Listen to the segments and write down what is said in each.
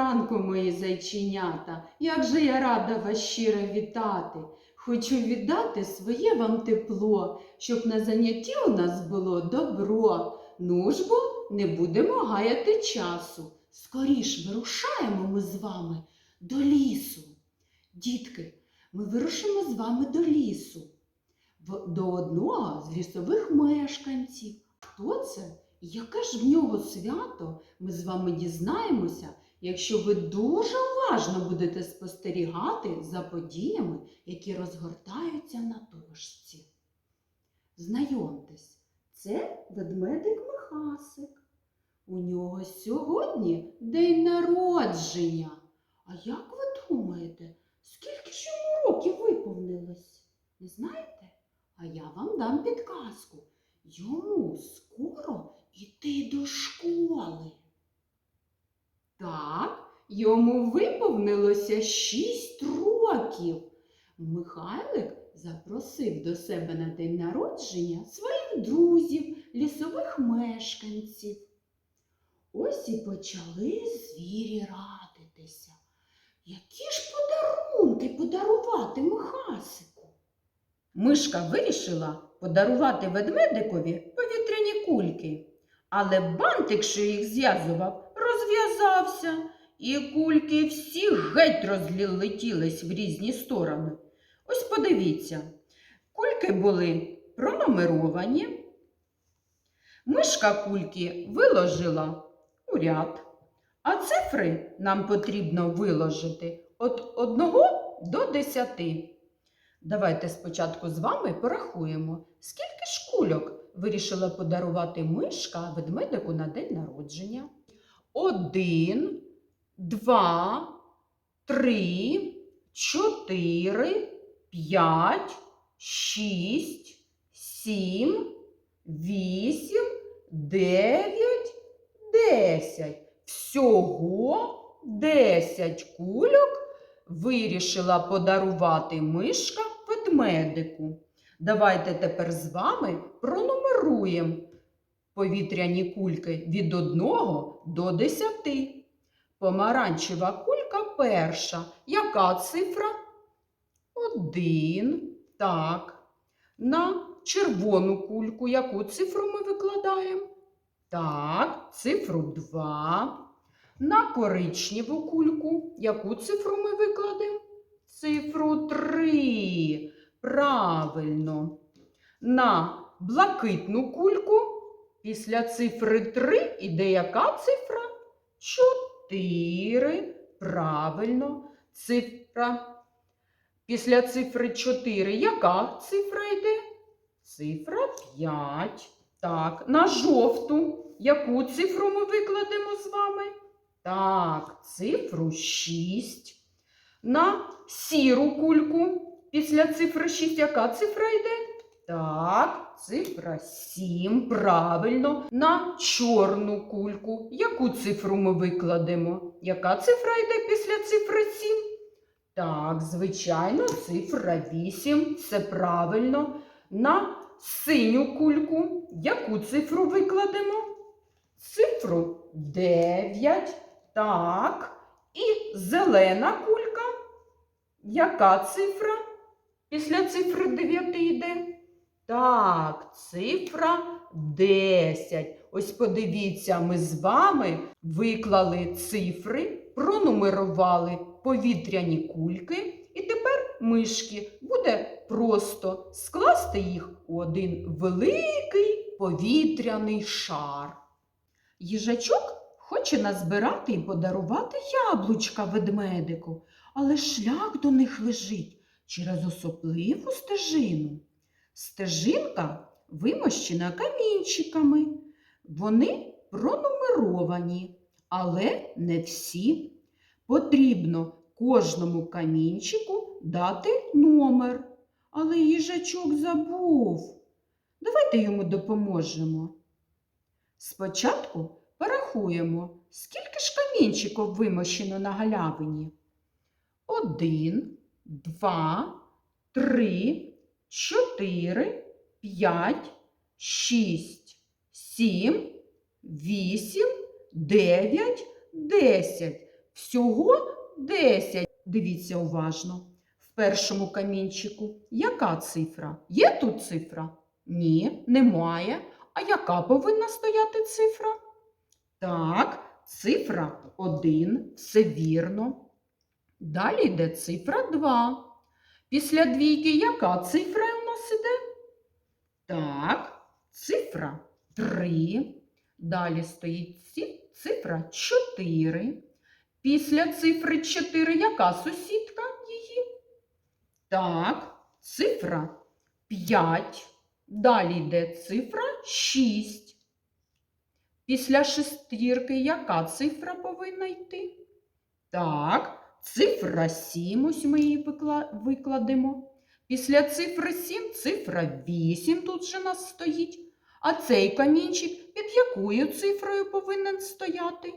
ранку, мої зайченята. Як же я рада вас щиро вітати. Хочу віддати своє вам тепло, щоб на занятті у нас було добро. Ну ж бо не будемо гаяти часу. Скоріш вирушаємо ми з вами до лісу. Дітки, ми вирушимо з вами до лісу, до одного з лісових мешканців. Хто це? Яке ж в нього свято? Ми з вами дізнаємося, якщо ви дуже уважно будете спостерігати за подіями, які розгортаються на дошці. Знайомтесь, це ведмедик Михасик. У нього сьогодні день народження. А як ви думаєте, скільки ж йому років виповнилось? Не знаєте? А я вам дам підказку. Йому скоро йти до школи. Так, йому виповнилося шість років. Михайлик запросив до себе на день народження своїх друзів, лісових мешканців. Ось і почали звірі радитися. Які ж подарунки подарувати Михасику? Мишка вирішила подарувати ведмедикові повітряні кульки. Але бантик, що їх зв'язував, розв'язався, і кульки всі геть розлетілись в різні сторони. Ось подивіться, кульки були пронумеровані. Мишка кульки виложила у ряд, а цифри нам потрібно виложити від 1 до 10. Давайте спочатку з вами порахуємо, скільки ж кульок вирішила подарувати мишка ведмедику на день народження. Один, два, три, чотири, п'ять, шість, сім, вісім, дев'ять, десять. Всього десять кульок вирішила подарувати мишка ведмедику. Давайте тепер з вами пронумеруємо повітряні кульки від 1 до 10. Помаранчева кулька перша. Яка цифра? Один. Так. На червону кульку яку цифру ми викладаємо? Так, цифру 2. На коричневу кульку яку цифру ми викладемо? Цифру 3. Правильно. На блакитну кульку після цифри 3 іде яка цифра? 4. Правильно. Цифра. Після цифри 4 яка цифра йде? Цифра 5. Так, на жовту. Яку цифру ми викладемо з вами? Так, цифру 6. На сіру кульку. Після цифри 6 яка цифра йде? Так, цифра 7. Правильно. На чорну кульку. Яку цифру ми викладемо? Яка цифра йде після цифри 7? Так, звичайно, цифра 8. Це правильно. На синю кульку. Яку цифру викладемо? Цифру 9. Так. І зелена кулька. Яка цифра? Після цифри 9 йде? Так, цифра 10. Ось подивіться, ми з вами виклали цифри, пронумерували повітряні кульки, і тепер мишки буде просто скласти їх у один великий повітряний шар. Їжачок хоче назбирати і подарувати яблучка ведмедику, але шлях до них лежить через особливу стежину. Стежинка вимощена камінчиками. Вони пронумеровані, але не всі. Потрібно кожному камінчику дати номер. Але їжачок забув. Давайте йому допоможемо. Спочатку порахуємо, скільки ж камінчиків вимощено на галявині. Один, два, три, чотири, п'ять, шість, сім, вісім, дев'ять, десять. Всього 10. Дивіться уважно. В першому камінчику яка цифра? Є тут цифра? Ні, немає. А яка повинна стояти цифра? Так, цифра 1, все вірно. Далі йде цифра 2. Після двійки яка цифра у нас іде? Так, цифра 3. Далі стоїть цифра 4. Після цифри 4 яка сусідка її? Так, цифра 5. Далі йде цифра 6. Після шестірки яка цифра повинна йти? Так, цифра 7, ось ми її викладемо. Після цифри 7 цифра 8 тут же нас стоїть. А цей камінчик під якою цифрою повинен стояти?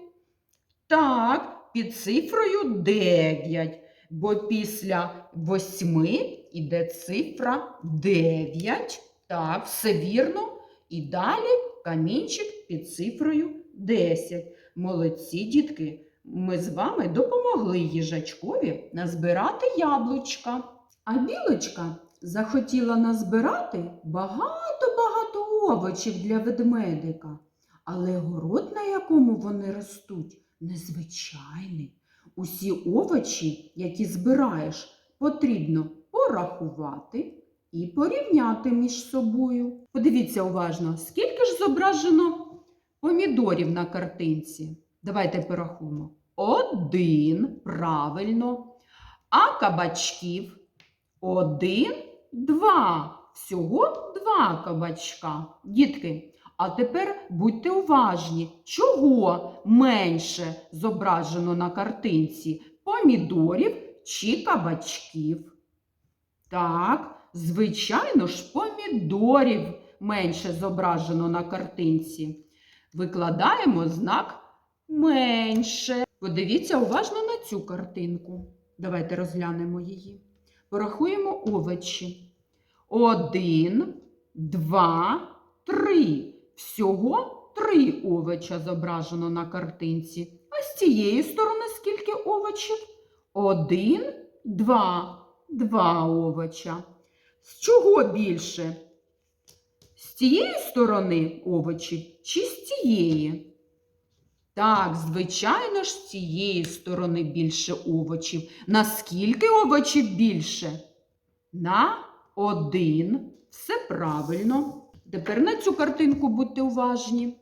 Так, під цифрою 9, бо після 8 іде цифра 9. Так, все вірно. І далі камінчик під цифрою 10. Молодці, дітки! Ми з вами допомогли їжачкові назбирати яблучка. А білочка захотіла назбирати багато-багато овочів для ведмедика. Але город, на якому вони ростуть, незвичайний. Усі овочі, які збираєш, потрібно порахувати і порівняти між собою. Подивіться уважно, скільки ж зображено помідорів на картинці. Давайте порахуємо. Один, правильно. А кабачків один, два. Всього два кабачка. Дітки, а тепер будьте уважні, чого менше зображено на картинці помідорів чи кабачків. Так, звичайно ж, помідорів менше зображено на картинці. Викладаємо знак менше. Подивіться уважно на цю картинку. Давайте розглянемо її. Порахуємо овочі. Один, два, три. Всього три овоча зображено на картинці. А з цієї сторони скільки овочів? Один, два, два овоча. З чого більше? З цієї сторони овочів чи з цієї? Так, звичайно ж, з цієї сторони більше овочів. Наскільки овочів більше? На один. Все правильно. Тепер на цю картинку будьте уважні.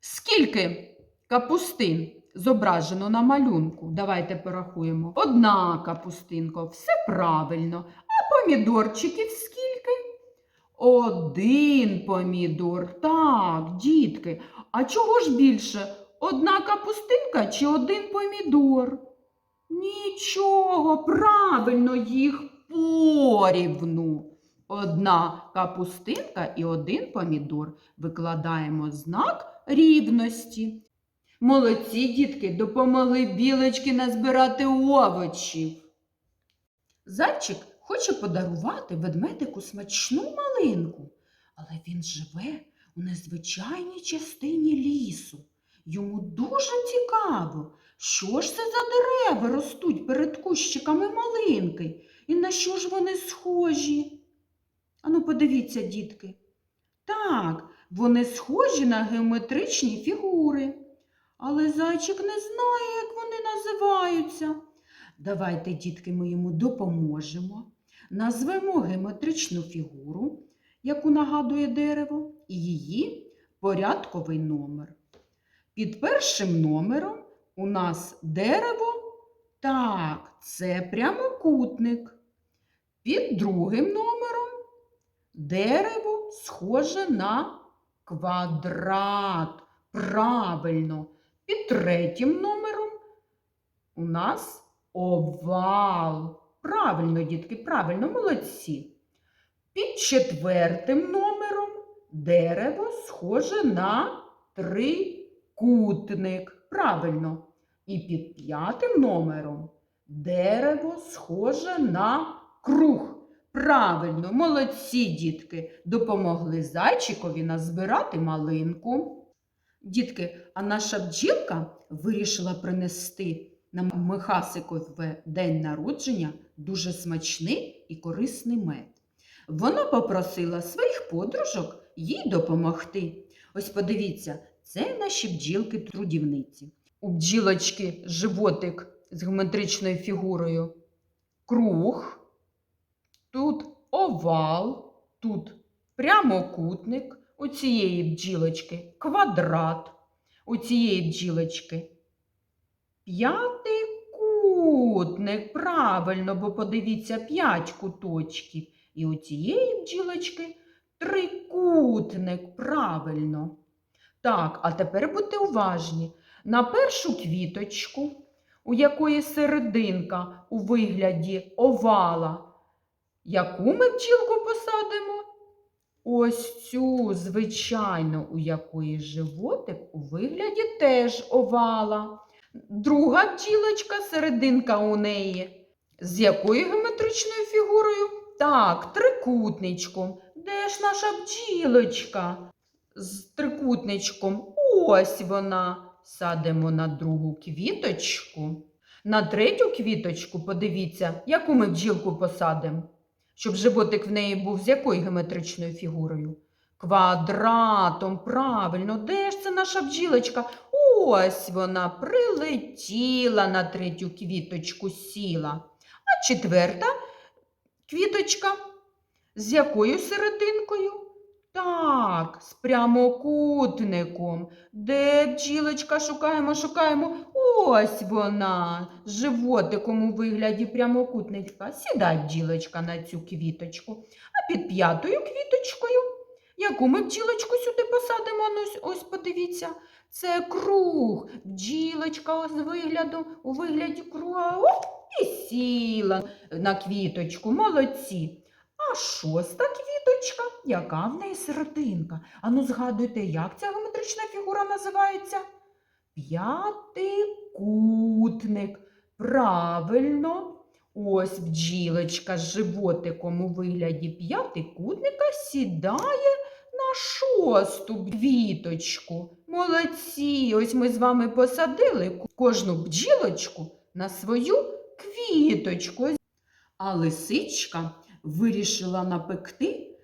Скільки капустин зображено на малюнку? Давайте порахуємо. Одна капустинка. Все правильно. А помідорчиків скільки? Один помідор. Так, дітки. А чого ж більше? Одна капустинка чи один помідор? Нічого, правильно, їх порівну. Одна капустинка і один помідор. Викладаємо знак рівності. Молодці дітки допомогли білочки назбирати овочів. Зайчик хоче подарувати ведмедику смачну малинку, але він живе у незвичайній частині лісу. Йому дуже цікаво, що ж це за дерева ростуть перед кущиками малинки і на що ж вони схожі? Ану, подивіться, дітки. Так, вони схожі на геометричні фігури. Але зайчик не знає, як вони називаються. Давайте, дітки, ми йому допоможемо. Назвемо геометричну фігуру, яку нагадує дерево, і її порядковий номер. Під першим номером у нас дерево. Так, це прямокутник. Під другим номером дерево схоже на квадрат. Правильно. Під третім номером у нас овал. Правильно, дітки, правильно, молодці. Під четвертим номером дерево схоже на трикутник. Правильно. І під п'ятим номером дерево схоже на круг. Правильно, молодці дітки, допомогли зайчикові назбирати малинку. Дітки, а наша бджілка вирішила принести на Михасикове день народження дуже смачний і корисний мед. Вона попросила своїх подружок їй допомогти. Ось подивіться, це наші бджілки-трудівниці. У бджілочки животик з геометричною фігурою круг, тут овал, тут прямокутник, у цієї бджілочки квадрат, у цієї бджілочки п'ятикутник. Правильно, бо подивіться, п'ять куточків. І у цієї бджілочки трикутник. Правильно. Так, а тепер будьте уважні. На першу квіточку, у якої серединка у вигляді овала, яку ми бджілку посадимо? Ось цю, звичайно, у якої животик у вигляді теж овала. Друга бджілочка, серединка у неї. З якою геометричною фігурою? Так, трикутничком. Ж наша бджілочка? З трикутничком. Ось вона. Садимо на другу квіточку. На третю квіточку, подивіться, яку ми бджілку посадимо щоб животик в неї був з якою геометричною фігурою? Квадратом, правильно, де ж це наша бджілочка? Ось вона прилетіла на третю квіточку, сіла. А четверта квіточка з якою серединкою? Так, з прямокутником. Де бджілочка шукаємо, шукаємо. Ось вона з животиком у вигляді прямокутничка. Сідай, бджілочка, на цю квіточку. А під п'ятою квіточкою, яку ми бджілочку сюди посадимо, ну, ось, ось подивіться, це круг. Бджілочка з виглядом у вигляді круга. Оп, і сіла на квіточку. Молодці. А шоста квіточка, яка в неї серединка? Ану, згадуйте, як ця геометрична фігура називається? П'ятикутник. Правильно. Ось бджілочка з животиком у вигляді п'ятикутника сідає на шосту квіточку. Молодці! Ось ми з вами посадили кожну бджілочку на свою квіточку. А лисичка вирішила напекти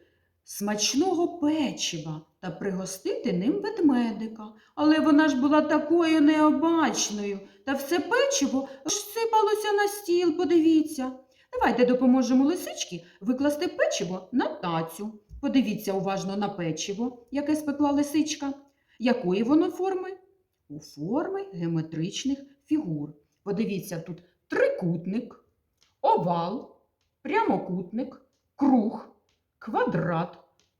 смачного печива та пригостити ним ведмедика. Але вона ж була такою необачною, та все печиво аж сипалося на стіл, подивіться. Давайте допоможемо лисичці викласти печиво на тацю. Подивіться уважно на печиво, яке спекла лисичка. Якої воно форми? У форми геометричних фігур. Подивіться, тут трикутник, овал, прямокутник, круг, квадрат,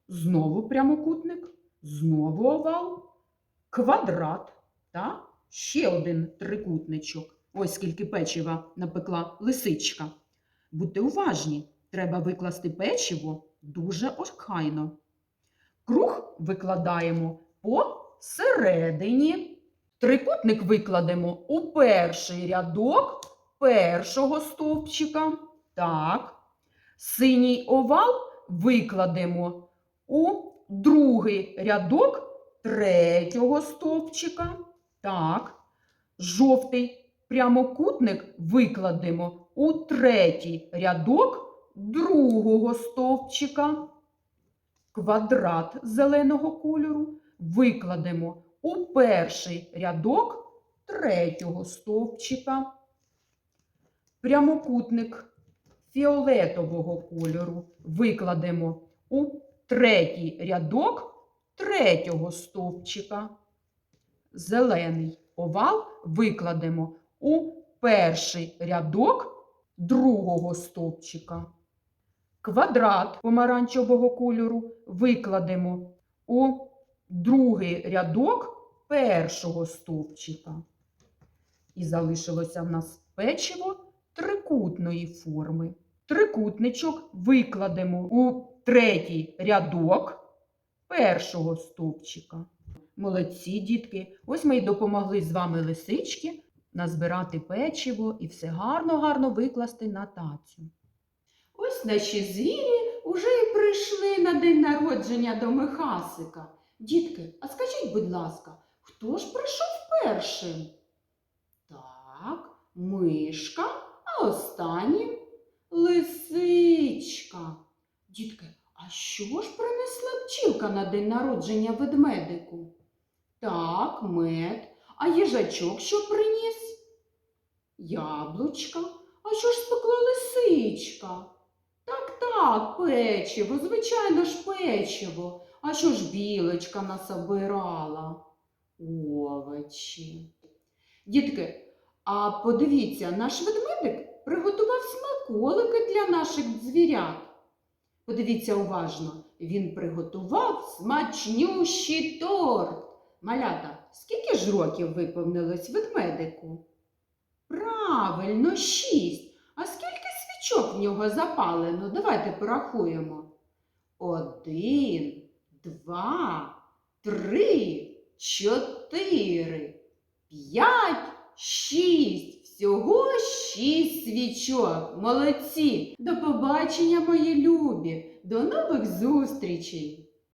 знову прямокутник, знову овал, квадрат та ще один трикутничок. Ось скільки печива напекла лисичка. Будьте уважні, треба викласти печиво дуже охайно. Круг викладаємо посередині. Трикутник викладемо у перший рядок першого стовпчика. Так. Синій овал викладемо у другий рядок третього стовпчика. Так. Жовтий прямокутник викладемо у третій рядок другого стовпчика. Квадрат зеленого кольору викладемо у перший рядок третього стовпчика. Прямокутник фіолетового кольору викладемо у третій рядок третього стовпчика. Зелений овал викладемо у перший рядок другого стовпчика. Квадрат помаранчевого кольору викладемо у другий рядок першого стовпчика. І залишилося в нас печиво трикутної форми. Трикутничок викладемо у третій рядок першого стовпчика. Молодці, дітки! Ось ми й допомогли з вами лисички назбирати печиво і все гарно-гарно викласти на тацю. Ось наші звірі уже й прийшли на день народження до Михасика. Дітки, а скажіть, будь ласка, Хто ж прийшов першим? Так, мишка, а останнім лисичка. Дітки, а що ж принесла пчілка на день народження ведмедику? Так, мед. А їжачок що приніс? Яблучка. А що ж спекла лисичка? Так, так, печиво, звичайно ж печиво. А що ж білочка насобирала? Овочі. Дітки, а подивіться, наш ведмедик приготував смаколики для наших звірят. Подивіться уважно, він приготував смачнющий торт. Малята, скільки ж років виповнилось ведмедику? Правильно, шість. А скільки свічок в нього запалено? Давайте порахуємо. Один, два, три, чотири, п'ять, шість. Всього шість свічок. Молодці! До побачення, мої любі! До нових зустрічей!